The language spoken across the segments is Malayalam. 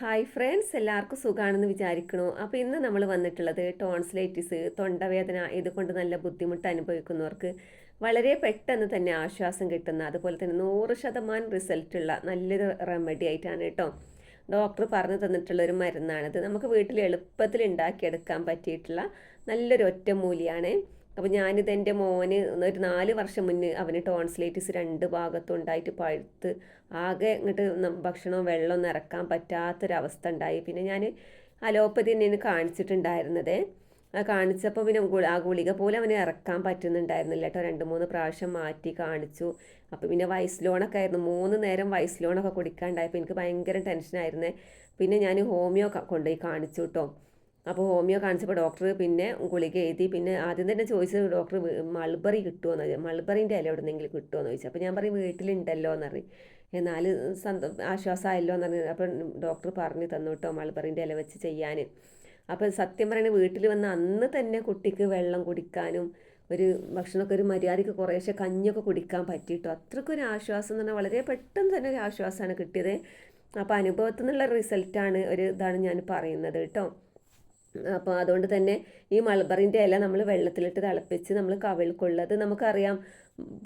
ഹായ് ഫ്രണ്ട്സ് എല്ലാവർക്കും സുഖമാണെന്ന് വിചാരിക്കണു. അപ്പോൾ ഇന്ന് നമ്മൾ വന്നിട്ടുള്ളത് ടോൺസിലൈറ്റിസ് തൊണ്ടവേദന ഇതുകൊണ്ട് നല്ല ബുദ്ധിമുട്ട് അനുഭവിക്കുന്നവർക്ക് വളരെ പെട്ടെന്ന് തന്നെ ആശ്വാസം കിട്ടുന്ന അതുപോലെ തന്നെ നൂറ് ശതമാനം റിസൾട്ടുള്ള നല്ലൊരു റെമഡി ആയിട്ടാണ് കേട്ടോ. ഡോക്ടർ പറഞ്ഞു തന്നിട്ടുള്ള ഒരു മരുന്നാണിത്. നമുക്ക് വീട്ടിൽ എളുപ്പത്തിൽ ഉണ്ടാക്കിയെടുക്കാൻ പറ്റിയിട്ടുള്ള നല്ലൊരു ഒറ്റമൂലിയാണ്. അപ്പോൾ ഞാനിത് എന്റെ മോന് ഒരു നാല് വർഷം മുന്നേ അവന് ടോൺസിലൈറ്റിസ് രണ്ട് ഭാഗത്തുണ്ടായിട്ട് പഴുത്ത് ആകെ ഇങ്ങോട്ട് ഭക്ഷണവും വെള്ളമൊന്നും ഇറക്കാൻ പറ്റാത്തൊരവസ്ഥ ഉണ്ടായി. പിന്നെ ഞാൻ അലോപ്പതി തന്നെയാണ് കാണിച്ചിട്ടുണ്ടായിരുന്നത്. ആ കാണിച്ചപ്പോൾ പിന്നെ ആ ഗുളിക പോലെ അവന് ഇറക്കാൻ പറ്റുന്നുണ്ടായിരുന്നില്ല കേട്ടോ. രണ്ട് മൂന്ന് പ്രാവശ്യം മാറ്റി കാണിച്ചു. അപ്പോൾ പിന്നെ വൈസ് ലോണൊക്കെ ആയിരുന്നു. മൂന്ന് നേരം വൈസ് ലോണൊക്കെ കുടിക്കാണ്ടായപ്പോൾ എനിക്ക് ഭയങ്കര ടെൻഷനായിരുന്നേ പിന്നെ ഞാൻ ഹോമിയോ കൊണ്ടുപോയി കാണിച്ചു കേട്ടോ. അപ്പോൾ ഹോമിയോ കാണിച്ചപ്പോൾ ഡോക്ടർ പിന്നെ ഗുളിക എഴുതി. പിന്നെ ആദ്യം തന്നെ ചോദിച്ചത് ഡോക്ടർ മൾബറി കിട്ടുമോ എന്ന് മൾബറിന്റെ ഇല എവിടെന്നെങ്കിലും കിട്ടുമോ എന്ന് ചോദിച്ചു. അപ്പോൾ ഞാൻ പറയും വീട്ടിലുണ്ടല്ലോ എന്ന് പറഞ്ഞു എന്നാൽ സന്തോ ആശ്വാസമായല്ലോ എന്ന് പറഞ്ഞു അപ്പം ഡോക്ടർ പറഞ്ഞു തന്നു കേട്ടോ മൾബറിന്റെ ഇല വെച്ച് ചെയ്യാൻ. അപ്പോൾ സത്യം പറയുന്നത് വീട്ടിൽ വന്ന അന്ന് തന്നെ കുട്ടിക്ക് വെള്ളം കുടിക്കാനും ഒരു ഭക്ഷണമൊക്കെ ഒരു മര്യാദയ്ക്ക് കുറേശ്ശെ കഞ്ഞൊക്കെ കുടിക്കാൻ പറ്റിയിട്ടോ അത്രയ്ക്കൊരു ആശ്വാസം എന്ന് പറഞ്ഞാൽ വളരെ പെട്ടെന്ന് തന്നെ ഒരു ആശ്വാസമാണ് കിട്ടിയത്. അപ്പോൾ അനുഭവത്തിൽ നിന്നുള്ള റിസൾട്ടാണ് ഒരു ഇതാണ് ഞാൻ പറയുന്നത് കേട്ടോ. അപ്പോൾ അതുകൊണ്ട് തന്നെ ഈ മൾബറിന്റെ ഇല നമ്മൾ വെള്ളത്തിലിട്ട് തിളപ്പിച്ച് നമ്മൾ കവിൾക്കുള്ളത് നമുക്കറിയാം.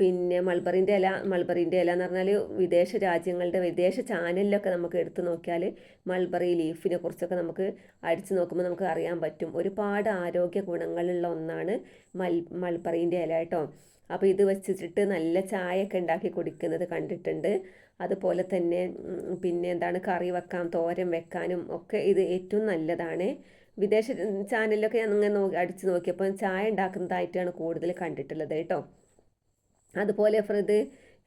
പിന്നെ മൾബറിന്റെ ഇല മൾബറിന്റെ ഇല എന്ന് പറഞ്ഞാൽ വിദേശ രാജ്യങ്ങളുടെ വിദേശ ചാനലിലൊക്കെ നമുക്ക് എടുത്തു നോക്കിയാൽ മൾബറി ലീഫിനെ കുറിച്ചൊക്കെ നമുക്ക് അടിച്ചു നോക്കുമ്പോൾ നമുക്ക് അറിയാൻ പറ്റും. ഒരുപാട് ആരോഗ്യ ഗുണങ്ങളുള്ള ഒന്നാണ് മൽ മൾബറിന്റെ ഇല കേട്ടോ. അപ്പോൾ ഇത് വെച്ചിട്ട് നല്ല ചായയൊക്കെ ഉണ്ടാക്കി കുടിക്കുന്നത് കണ്ടിട്ടുണ്ട്. അതുപോലെ തന്നെ പിന്നെ എന്താണ് കറി വെക്കാം തോരൻ വെക്കാനും ഒക്കെ ഇത് ഏറ്റവും നല്ലതാണ്. വിദേശ ചാനലിലൊക്കെ ഞാൻ ഇങ്ങനെ നോക്കി അടിച്ച് നോക്കിയപ്പോൾ ചായ ഉണ്ടാക്കുന്നതായിട്ടാണ് കൂടുതൽ കണ്ടിട്ടുള്ളത് കേട്ടോ. അതുപോലെ ഫ്രത്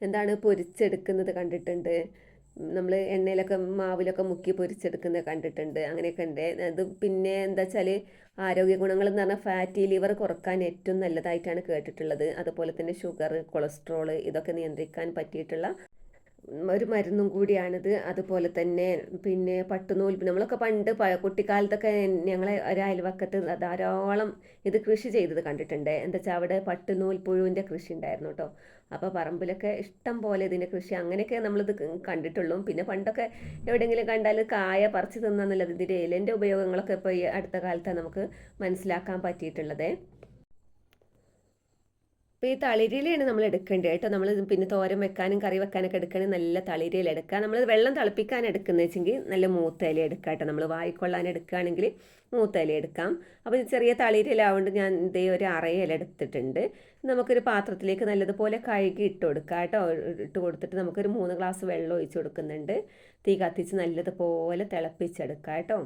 എന്താണ് പൊരിച്ചെടുക്കുന്നത് കണ്ടിട്ടുണ്ട്. നമ്മൾ എണ്ണയിലൊക്കെ മാവിലൊക്കെ മുക്കി പൊരിച്ചെടുക്കുന്നത് കണ്ടിട്ടുണ്ട്. അങ്ങനെയൊക്കെ ഉണ്ട്. അത് പിന്നെ എന്താ വെച്ചാൽ ആരോഗ്യ ഗുണങ്ങൾ എന്ന് പറഞ്ഞാൽ ഫാറ്റി ലിവർ കുറയ്ക്കാൻ ഏറ്റവും നല്ലതായിട്ടാണ് കേട്ടിട്ടുള്ളത്. അതുപോലെ തന്നെ ഷുഗർ കൊളസ്ട്രോൾ ഇതൊക്കെ നിയന്ത്രിക്കാൻ പറ്റിയിട്ടുള്ള ഒരു മരുന്നും കൂടിയാണിത്. അതുപോലെ തന്നെ പിന്നെ പട്ടുനൂൽ നമ്മളൊക്കെ പണ്ട് കുട്ടിക്കാലത്തൊക്കെ ഞങ്ങളെ ഒരു അയൽവക്കത്ത് ധാരാളം ഇത് കൃഷി ചെയ്തത് കണ്ടിട്ടുണ്ട്. എന്താ വെച്ചാൽ അവിടെ പട്ടുനൂൽ പുഴുവിന്റെ കൃഷി ഉണ്ടായിരുന്നു കേട്ടോ അപ്പോൾ പറമ്പിലൊക്കെ ഇഷ്ടം പോലെ ഇതിന്റെ കൃഷി അങ്ങനെയൊക്കെ നമ്മളിത് കണ്ടിട്ടുള്ളൂ. പിന്നെ പണ്ടൊക്കെ എവിടെയെങ്കിലും കണ്ടാൽ കായ പറിച്ച് തിന്നാന്നുള്ളത് ഇതിന്റെ ഇലന്റെ ഉപയോഗങ്ങളൊക്കെ ഇപ്പോൾ ഈ അടുത്ത കാലത്താണ് നമുക്ക് മനസ്സിലാക്കാൻ പറ്റിയിട്ടുള്ളത്. അപ്പോൾ ഈ തളിരിലയാണ് നമ്മൾ എടുക്കേണ്ടത് കേട്ടോ. നമ്മൾ പിന്നെ തോരൻ വെക്കാനും കറി വെക്കാനൊക്കെ എടുക്കണമെങ്കിൽ നല്ല തളിരില എടുക്കുക. നമ്മൾ വെള്ളം തിളപ്പിക്കാൻ എടുക്കുന്നത് വെച്ചെങ്കിൽ നല്ല മൂത്ത ഇല എടുക്കുക കേട്ടോ. നമ്മൾ വായിക്കൊള്ളാൻ എടുക്കുകയാണെങ്കിൽ മൂത്ത ഇല എടുക്കാം. അപ്പോൾ ചെറിയ തളിരില ആവുകൊണ്ട് ഞാൻ ഇതേ ഒരു അറയില എടുത്തിട്ടുണ്ട്. നമുക്കൊരു പാത്രത്തിലേക്ക് നല്ലതുപോലെ കഴുകി ഇട്ട് കൊടുക്കുക കേട്ടോ. ഇട്ട് കൊടുത്തിട്ട് നമുക്കൊരു മൂന്ന് ഗ്ലാസ് വെള്ളം ഒഴിച്ച് കൊടുക്കുന്നുണ്ട്. തീ കത്തിച്ച് നല്ലതുപോലെ തിളപ്പിച്ചെടുക്കുക കേട്ടോ.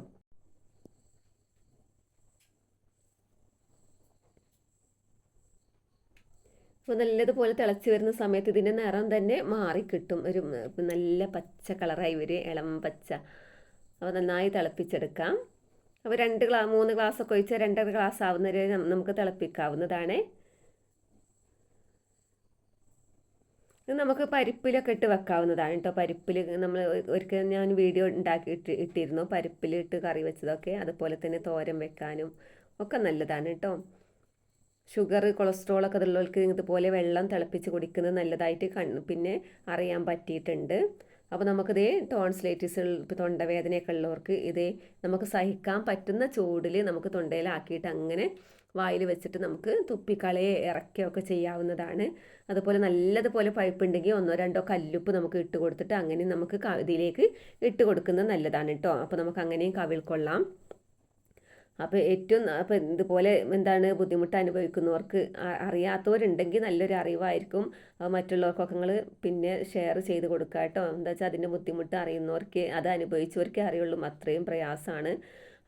അപ്പോൾ നല്ലതുപോലെ തിളച്ച് വരുന്ന സമയത്ത് ഇതിന്റെ നിറം തന്നെ മാറിക്കിട്ടും ഒരു നല്ല പച്ച കളറായി വരും ഇളം പച്ച. അപ്പോൾ നന്നായി തിളപ്പിച്ചെടുക്കാം. അപ്പോൾ രണ്ട് ഗ്ലാ മൂന്ന് ഒക്കെ ഒഴിച്ചാൽ രണ്ടര ഗ്ലാസ് ആവുന്നവരെ നമുക്ക് തിളപ്പിക്കാവുന്നതാണ്. ഇത് നമുക്ക് പരിപ്പിലൊക്കെ ഇട്ട് വെക്കാവുന്നതാണ് കേട്ടോ പരിപ്പിൽ നമ്മൾ ഒരിക്കൽ ഞാൻ വീഡിയോ ഉണ്ടാക്കി ഇട്ട് ഇട്ടിരുന്നു. പരിപ്പിലിട്ട് കറി വെച്ചതൊക്കെ അതുപോലെ തന്നെ തോരൻ വെക്കാനും ഒക്കെ നല്ലതാണ് കേട്ടോ ഷുഗർ കൊളസ്ട്രോൾ ഒക്കെ ഉള്ളവർക്ക് ഇതുപോലെ വെള്ളം തിളപ്പിച്ച് കുടിക്കുന്നത് നല്ലതായിട്ട് കൺ പിന്നെ അറിയാൻ പറ്റിയിട്ടുണ്ട്. അപ്പോൾ നമുക്കിതേ ടോൺസ്ലേറ്റിസ് തൊണ്ടവേദനയൊക്കെ ഉള്ളവർക്ക് ഇതേ നമുക്ക് സഹിക്കാൻ പറ്റുന്ന ചൂടിൽ നമുക്ക് തൊണ്ടയിലാക്കിയിട്ട് അങ്ങനെ വായിൽ വെച്ചിട്ട് നമുക്ക് തുപ്പിക്കളയെ ഇറക്കുകയൊക്കെ ചെയ്യാവുന്നതാണ്. അതുപോലെ നല്ലതുപോലെ പഴുപ്പുണ്ടെങ്കിൽ ഒന്നോ രണ്ടോ കല്ലുപ്പ് നമുക്ക് ഇട്ട് കൊടുത്തിട്ട് അങ്ങനെ നമുക്ക് ഇതിലേക്ക് ഇട്ട് കൊടുക്കുന്നത് നല്ലതാണ് കേട്ടോ അപ്പോൾ നമുക്ക് അങ്ങനെയും കവിൾക്കൊള്ളാം. അപ്പോൾ ഏറ്റവും അപ്പോൾ ഇതുപോലെ എന്താണ് ബുദ്ധിമുട്ട് അനുഭവിക്കുന്നവർക്ക് അറിയാത്തവരുണ്ടെങ്കിൽ നല്ലൊരു അറിവായിരിക്കും. മറ്റുള്ളവർക്കൊക്കെ നിങ്ങൾ പിന്നെ ഷെയർ ചെയ്ത് കൊടുക്കുക കേട്ടോ. എന്താ വെച്ചാൽ അതിന്റെ ബുദ്ധിമുട്ട് അറിയുന്നവർക്ക് അത് അനുഭവിച്ചവർക്കേ അറിയുള്ളൂ. അത്രയും പ്രയാസമാണ്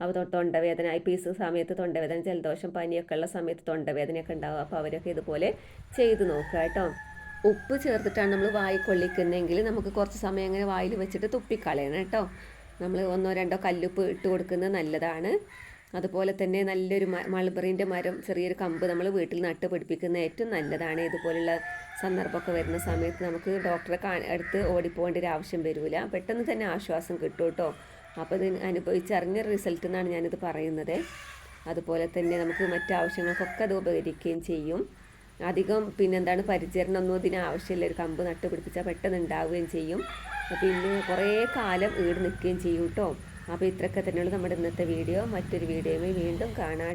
അപ്പോൾ തൊണ്ടവേദന ഈ പീസ് സമയത്ത് തൊണ്ടവേദന ജലദോഷം പനിയൊക്കെ ഉള്ള സമയത്ത് തൊണ്ടവേദനയൊക്കെ ഉണ്ടാവും. അപ്പോൾ അവരൊക്കെ ഇതുപോലെ ചെയ്ത് നോക്കുക കേട്ടോ. ഉപ്പ് ചേർത്തിട്ടാണ് നമ്മൾ വായി കൊള്ളിക്കുന്നതെങ്കിൽ നമുക്ക് കുറച്ച് സമയം അങ്ങനെ വായിൽ വെച്ചിട്ട് തുപ്പിക്കളയണം കേട്ടോ. നമ്മൾ ഒന്നോ രണ്ടോ കല്ലുപ്പ് ഇട്ട് കൊടുക്കുന്നത് നല്ലതാണ്. അതുപോലെ തന്നെ നല്ലൊരു മൾബറിന്റെ മരം ചെറിയൊരു കമ്പ് നമ്മൾ വീട്ടിൽ നട്ട് പിടിപ്പിക്കുന്ന ഏറ്റവും നല്ലതാണ്. ഇതുപോലുള്ള സന്ദർഭമൊക്കെ വരുന്ന സമയത്ത് നമുക്ക് ഡോക്ടറെ കാ അടുത്ത് ഓടിപ്പോകേണ്ട ഒരു ആവശ്യം വരില്ല പെട്ടെന്ന് തന്നെ ആശ്വാസം കിട്ടും കേട്ടോ. അപ്പോൾ ഇത് അനുഭവിച്ചറിഞ്ഞ റിസൾട്ട് എന്നാണ് ഞാനിത് പറയുന്നത്. അതുപോലെ തന്നെ നമുക്ക് മറ്റാവശ്യങ്ങൾക്കൊക്കെ അത് ഉപകരിക്കുകയും ചെയ്യും. അധികം പിന്നെന്താണ് പരിചരണമൊന്നും ഇതിന് ആവശ്യമില്ല. ഒരു കമ്പ് നട്ടുപിടിപ്പിച്ചാൽ പെട്ടെന്ന് ഉണ്ടാവുകയും ചെയ്യും. പിന്നെ കുറേ കാലം ഈട് നിൽക്കുകയും ചെയ്യും കേട്ടോ. അപ്പോൾ ഇത്രയൊക്കെ തന്നെയുള്ളൂ നമ്മുടെ ഇന്നത്തെ വീഡിയോ. മറ്റൊരു വീഡിയോയുമായി വീണ്ടും കാണാം.